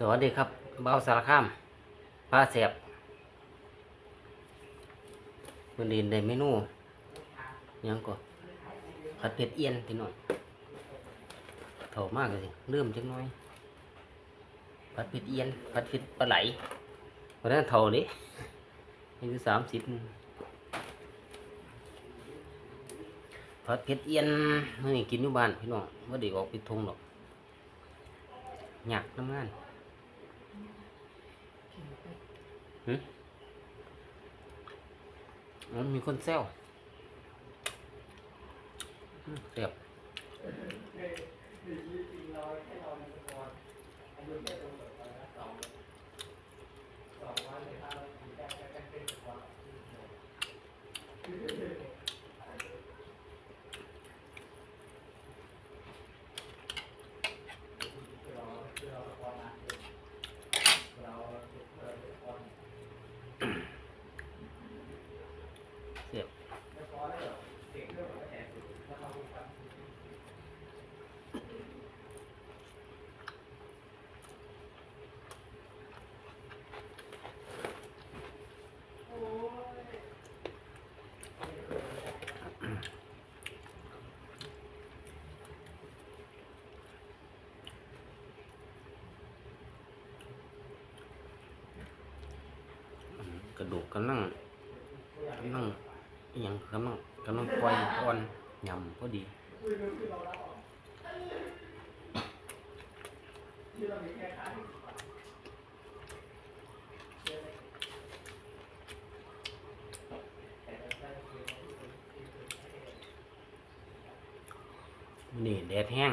สวัสดีครับเบาสารคามผ้าแสบมันเรียนในเมนูยังก็ผัดเผ็ดเอียนพี่น้องเถ่ามากเลยสิเริ่มจังน้อยผัดเผ็ดเอียนผัดเผ็ดปลาไหลวันนั้นเถ่าดิอายุสามสิบผัดเผ็ดเอียนนี่กินอยู่บ้านพี่น้องว่าเด็กออกไปทงหรอกหยักน้ำงาน หึอ๋อมีคนแซวเรียบเรียบ กระดูกกำลังกำลังอยังกำลังกำลังปล่อยอ่อนยำพอดีนี่แดดแห้ง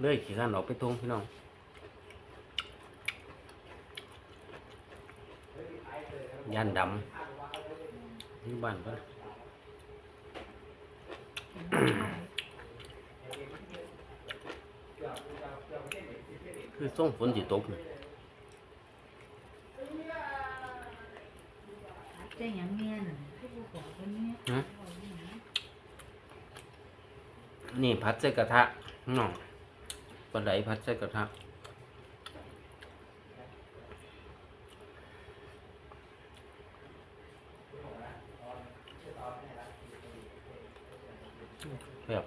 เลยขี่ขันออกไปทงพี่น้อง ยันดำนี่บ้านปะคือส่งฝนสิตกนี่เจ๊ยังเมียนที่ผู้บอกคนเนี้ยฮะนี่พัดใส่กระทะน้องปลาไหลพัดใส่กระทะแบบ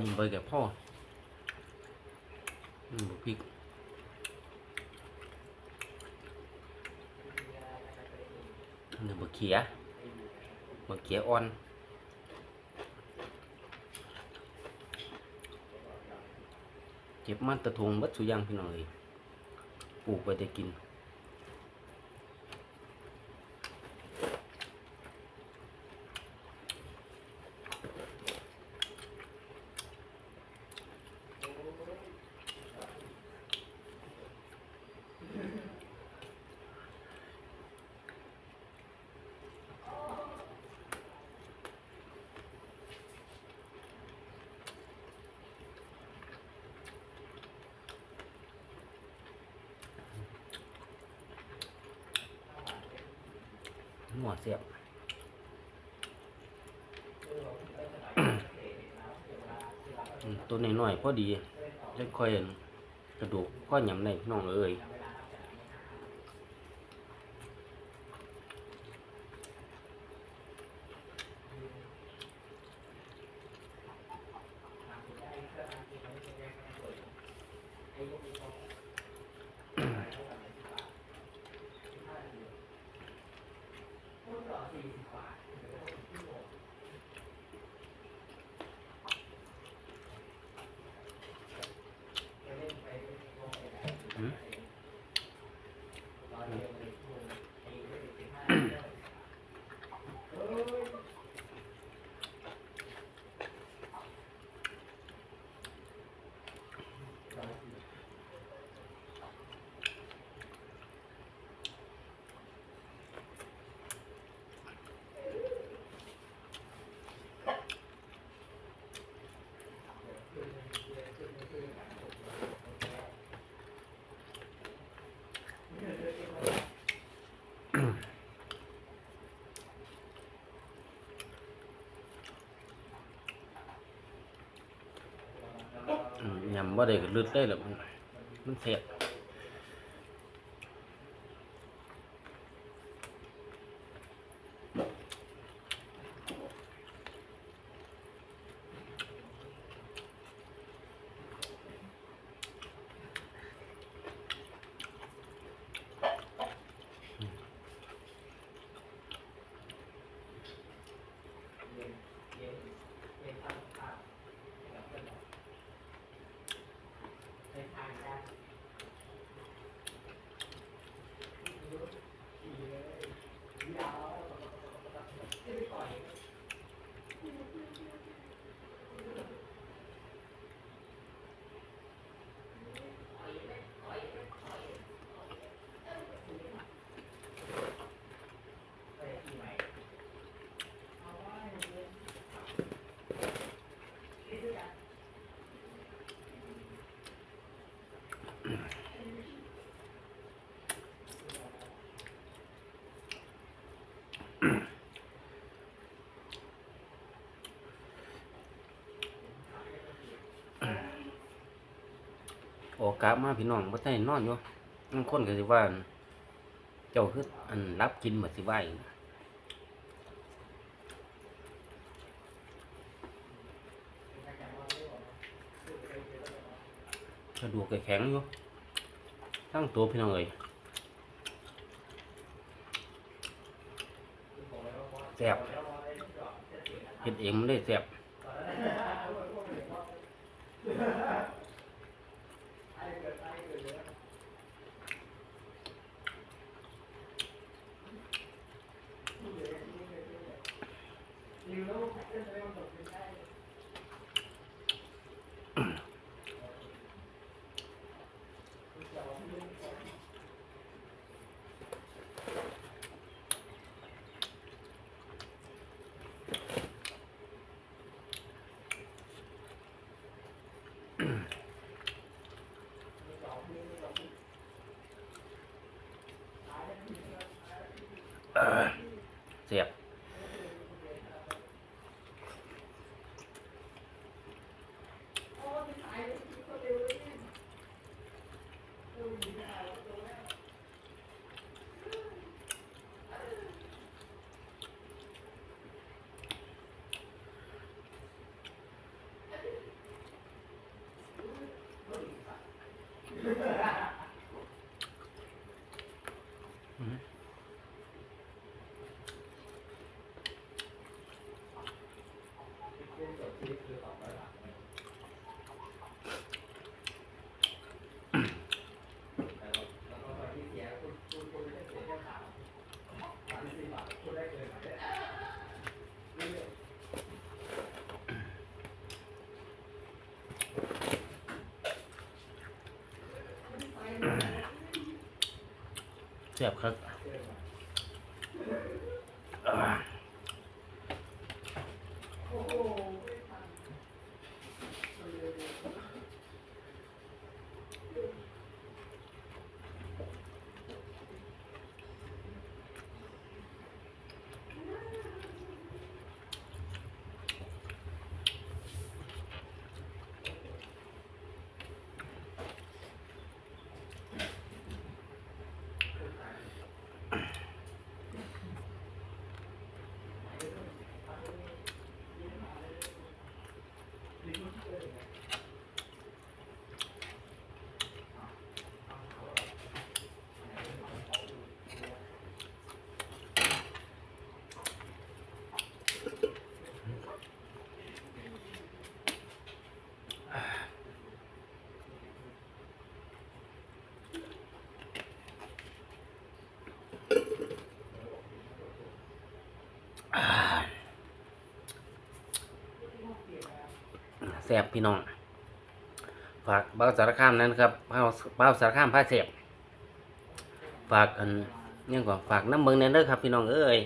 นี่ใบแก่พ่ออืมพริกนี่บะเขียบะเขียอ่อนเก็บมันตะทงบัดสุยางพี่น้องเลยปลูกไปได้กิน หัวเสียบตัวน้อยๆพอดีจะค่อยกระดูกก็หยำในพี่น้องเอ้ย ยำบ่ได้ลึดได้หรอกมันมันเสีย ออกกะมาพี่น้องบ่ได้นอนอยู่บางคนก็สิว่า เจ้าคืออันรับกินเหมดสิว่าอีก กระดูกก็แข็งอยู่ทั้งตัวพี่น้องเอ้ยแซ่บเฮ็ดเองมันได้แซ่บ เสียบ เสียบครับ แสบพี่น้องฝากเบ้าสารคามนั้นครับเบ้าเบ้าสารคามผ้าเสียบฝากอันยังก่อนฝากน้ำเมืองนั่นเด้อครับพี่น้องเอ้ย